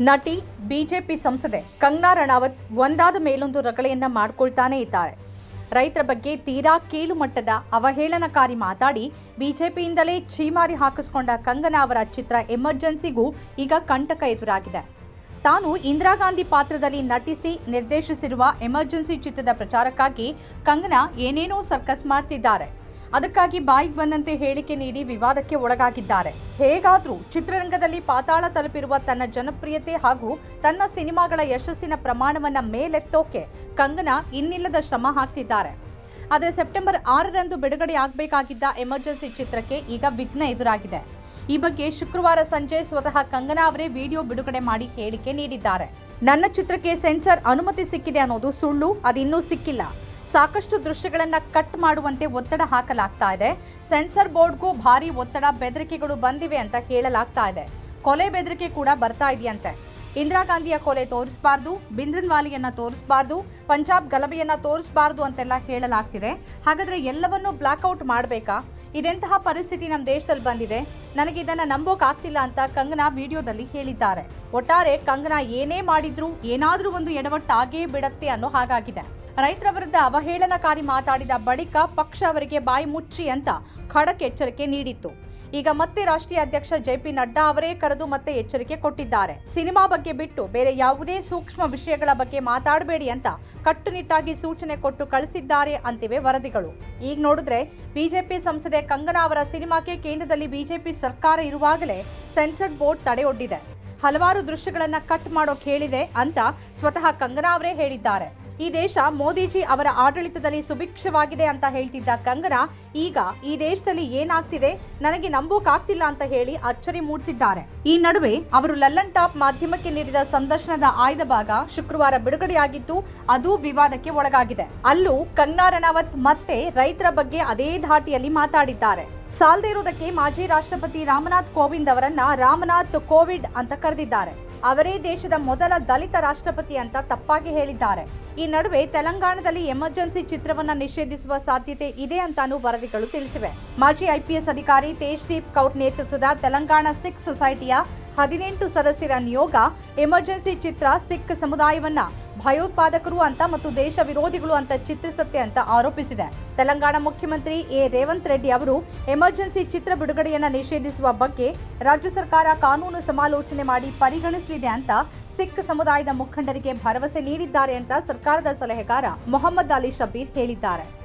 ನಟಿ ಬಿಜೆಪಿ ಸಂಸದೆ ಕಂಗ್ನಾ ರಣಾವತ್ ಒಂದಾದ ಮೇಲೊಂದು ರಗಳೆಯನ್ನ ಮಾಡ್ಕೊಳ್ತಾನೆ ಇದ್ದಾರೆ. ರೈತರ ಬಗ್ಗೆ ತೀರಾ ಕೀಳು ಮಟ್ಟದ ಅವಹೇಳನಕಾರಿ ಮಾತಾಡಿ ಬಿಜೆಪಿಯಿಂದಲೇ ಛೀಮಾರಿ ಹಾಕಿಸ್ಕೊಂಡ ಕಂಗನಾ ಅವರ ಚಿತ್ರ ಎಮರ್ಜೆನ್ಸಿಗೂ ಈಗ ಕಂಟಕ ಎದುರಾಗಿದೆ. ತಾನು ಇಂದಿರಾ ಗಾಂಧಿ ಪಾತ್ರದಲ್ಲಿ ನಟಿಸಿ ನಿರ್ದೇಶಿಸಿರುವ ಎಮರ್ಜೆನ್ಸಿ ಚಿತ್ರದ ಪ್ರಚಾರಕ್ಕಾಗಿ ಕಂಗನಾ ಏನೇನೋ ಸರ್ಕಸ್ ಮಾಡ್ತಿದ್ದಾರೆ. ಅದಕ್ಕಾಗಿ ಬಾಯಿಗೆ ಬಂದಂತೆ ಹೇಳಿಕೆ ನೀಡಿ ವಿವಾದಕ್ಕೆ ಒಳಗಾಗಿದ್ದಾರೆ. ಹೇಗಾದ್ರೂ ಚಿತ್ರರಂಗದಲ್ಲಿ ಪಾತಾಳ ತಲುಪಿರುವ ತನ್ನ ಜನಪ್ರಿಯತೆ ಹಾಗೂ ತನ್ನ ಸಿನಿಮಾಗಳ ಯಶಸ್ಸಿನ ಪ್ರಮಾಣವನ್ನ ಮೇಲೆತ್ತೋಕೆ ಕಂಗನಾ ಇನ್ನಿಲ್ಲದ ಶ್ರಮ ಹಾಕ್ತಿದ್ದಾರೆ. ಆದರೆ ಸೆಪ್ಟೆಂಬರ್ ಆರರಂದು ಬಿಡುಗಡೆ ಆಗಬೇಕಾಗಿದ್ದ ಎಮರ್ಜೆನ್ಸಿ ಚಿತ್ರಕ್ಕೆ ಈಗ ವಿಘ್ನ ಎದುರಾಗಿದೆ. ಈ ಬಗ್ಗೆ ಶುಕ್ರವಾರ ಸಂಜೆ ಸ್ವತಃ ಕಂಗನಾ ಅವರೇ ವಿಡಿಯೋ ಬಿಡುಗಡೆ ಮಾಡಿ ಹೇಳಿಕೆ ನೀಡಿದ್ದಾರೆ. ನನ್ನ ಚಿತ್ರಕ್ಕೆ ಸೆನ್ಸರ್ ಅನುಮತಿ ಸಿಕ್ಕಿದೆ ಅನ್ನೋದು ಸುಳ್ಳು, ಅದಿನ್ನೂ ಸಿಕ್ಕಿಲ್ಲ. ಸಾಕಷ್ಟು ದೃಶ್ಯಗಳನ್ನು ಕಟ್ ಮಾಡುವಂತೆ ಒತ್ತಡ ಹಾಕಲಾಗ್ತಾ ಇದೆ. ಸೆನ್ಸರ್ ಬೋರ್ಡ್ಗೂ ಭಾರಿ ಒತ್ತಡ ಬೆದರಿಕೆಗಳು ಬಂದಿವೆ ಅಂತ ಹೇಳಲಾಗ್ತಾ ಇದೆ. ಕೊಲೆ ಬೆದರಿಕೆ ಕೂಡ ಬರ್ತಾ ಇದೆಯಂತೆ. ಇಂದಿರಾ ಗಾಂಧಿಯ ಕೊಲೆ ತೋರಿಸಬಾರ್ದು ಬಿಂದ್ರನ್ವಾಲಿಯನ್ನ ತೋರಿಸಬಾರ್ದು, ಪಂಜಾಬ್ ಗಲಭೆಯನ್ನ ತೋರಿಸಬಾರ್ದು ಅಂತೆಲ್ಲ ಹೇಳಲಾಗ್ತಿದೆ. ಹಾಗಾದ್ರೆ ಎಲ್ಲವನ್ನೂ ಬ್ಲಾಕ್ಔಟ್ ಮಾಡಬೇಕಾ? ಇದೆಂತಹ ಪರಿಸ್ಥಿತಿ ನಮ್ಮ ದೇಶದಲ್ಲಿ ಬಂದಿದೆ? ನನಗೆ ಇದನ್ನ ನಂಬೋಕ್ ಆಗ್ತಿಲ್ಲ ಅಂತ ಕಂಗನಾ ವಿಡಿಯೋದಲ್ಲಿ ಹೇಳಿದ್ದಾರೆ. ಒಟ್ಟಾರೆ ಕಂಗನಾ ಏನೇ ಮಾಡಿದ್ರು ಏನಾದರೂ ಒಂದು ಎಡವಟ್ಟಾಗೇ ಬಿಡತ್ತೆ ಅನ್ನೋ ಹಾಗಾಗಿದೆ. ರೈತರ ವಿರುದ್ಧ ಅವಹೇಳನಕಾರಿ ಮಾತಾಡಿದ ಬಳಿಕ ಪಕ್ಷ ಅವರಿಗೆ ಬಾಯಿ ಮುಚ್ಚಿ ಅಂತ ಖಡಕ್ ಎಚ್ಚರಿಕೆ ನೀಡಿತ್ತು. ಈಗ ಮತ್ತೆ ರಾಷ್ಟ್ರೀಯ ಅಧ್ಯಕ್ಷ ಜೆ ಪಿ ನಡ್ಡಾ ಅವರೇ ಕರೆದು ಮತ್ತೆ ಎಚ್ಚರಿಕೆ ಕೊಟ್ಟಿದ್ದಾರೆ. ಸಿನಿಮಾ ಬಗ್ಗೆ ಬಿಟ್ಟು ಬೇರೆ ಯಾವುದೇ ಸೂಕ್ಷ್ಮ ವಿಷಯಗಳ ಬಗ್ಗೆ ಮಾತಾಡಬೇಡಿ ಅಂತ ಕಟ್ಟುನಿಟ್ಟಾಗಿ ಸೂಚನೆ ಕೊಟ್ಟು ಕಳಿಸಿದ್ದಾರೆ ಅಂತಿವೆ ವರದಿಗಳು. ಈಗ ನೋಡಿದ್ರೆ ಬಿಜೆಪಿ ಸಂಸದೆ ಕಂಗನಾ ಅವರ ಸಿನಿಮಾಕ್ಕೆ ಕೇಂದ್ರದಲ್ಲಿ ಬಿಜೆಪಿ ಸರ್ಕಾರ ಇರುವಾಗಲೇ ಸೆನ್ಸರ್ಡ್ ಬೋರ್ಡ್ ತಡೆಯೊಡ್ಡಿದೆ ಹಲವಾರು ದೃಶ್ಯಗಳನ್ನ ಕಟ್ ಮಾಡೋಕೆ ಹೇಳಿದೆ ಅಂತ ಸ್ವತಃ ಕಂಗನಾ ಅವರೇ ಹೇಳಿದ್ದಾರೆ. ಈ ದೇಶ ಮೋದಿಜಿ ಅವರ ಆಡಳಿತದಲ್ಲಿ ಸುಭಿಕ್ಷವಾಗಿದೆ ಅಂತ ಹೇಳ್ತಿದ್ದ ಕಂಗನಾ, ಈಗ ಈ ದೇಶದಲ್ಲಿ ಏನಾಗ್ತಿದೆ? ನನಗೆ ನಂಬೋಕಾಗ್ತಿಲ್ಲ ಅಂತ ಹೇಳಿ ಅಚ್ಚರಿ ಮೂಡಿಸಿದ್ದಾರೆ. ಈ ನಡುವೆ ಅವರು ಲಲ್ಲನ್ ಟಾಪ್ ಮಾಧ್ಯಮಕ್ಕೆ ನೀಡಿದ ಸಂದರ್ಶನದ ಆಯ್ದ ಭಾಗ ಶುಕ್ರವಾರ ಬಿಡುಗಡೆಯಾಗಿದ್ದು, ಅದು ವಿವಾದಕ್ಕೆ ಒಳಗಾಗಿದೆ. ಅಲ್ಲೂ ಕಂಗನಾ ರಣಾವತ್ ಮತ್ತೆ ರೈತರ ಬಗ್ಗೆ ಅದೇ ಧಾಟಿಯಲ್ಲಿ ಮಾತಾಡಿದ್ದಾರೆ. ಸಾಲದೇ ಇರುವುದಕ್ಕೆ ಮಾಜಿ ರಾಷ್ಟ್ರಪತಿ ರಾಮನಾಥ್ ಕೋವಿಂದ್ ಅವರನ್ನ ರಾಮನಾಥ್ ಕೋವಿಡ್ ಅಂತ ಕರೆದಿದ್ದಾರೆ. ಅವರೇ ದೇಶದ ಮೊದಲ ದಲಿತ ರಾಷ್ಟ್ರಪತಿ ಅಂತ ತಪ್ಪಾಗಿ ಹೇಳಿದ್ದಾರೆ. ಈ ನಡುವೆ ತೆಲಂಗಾಣದಲ್ಲಿ ಎಮರ್ಜೆನ್ಸಿ ಚಿತ್ರವನ್ನ ನಿಷೇಧಿಸುವ ಸಾಧ್ಯತೆ ಇದೆ ಅಂತಾನೂ ವರದಿಗಳು ತಿಳಿಸಿವೆ. ಮಾಜಿ ಐಪಿಎಸ್ ಅಧಿಕಾರಿ ತೇಜ್ದೀಪ್ ಕೌರ್ ನೇತೃತ್ವದ ತೆಲಂಗಾಣ ಸಿಖ್ ಸೊಸೈಟಿಯ ಹದಿನೆಂಟು ಸದಸ್ಯರ ನಿಯೋಗ ಎಮರ್ಜೆನ್ಸಿ ಚಿತ್ರ ಸಿಖ್ ಸಮುದಾಯವನ್ನ ಭಯೋತ್ಪಾದಕರು ಅಂತ ಮತ್ತು ದೇಶ ವಿರೋಧಿಗಳು ಅಂತ ಚಿತ್ರಿಸುತ್ತೆ ಅಂತ ಆರೋಪಿಸಿದೆ. ತೆಲಂಗಾಣ ಮುಖ್ಯಮಂತ್ರಿ ಎ. ರೇವಂತ್ ರೆಡ್ಡಿ ಅವರು ಎಮರ್ಜೆನ್ಸಿ ಚಿತ್ರ ಬಿಡುಗಡೆಯನ್ನು ನಿಷೇಧಿಸುವ ಬಗ್ಗೆ ರಾಜ್ಯ ಸರ್ಕಾರ ಕಾನೂನು ಸಮಾಲೋಚನೆ ಮಾಡಿ ಪರಿಗಣಿಸಲಿದೆ ಅಂತ ಸಿಖ್ ಸಮುದಾಯದ ಮುಖಂಡರಿಗೆ ಭರವಸೆ ನೀಡಿದ್ದಾರೆ ಅಂತ ಸರ್ಕಾರದ ಸಲಹೆಗಾರ ಮೊಹಮ್ಮದ್ ಅಲಿ ಶಬೀರ್ ಹೇಳಿದ್ದಾರೆ.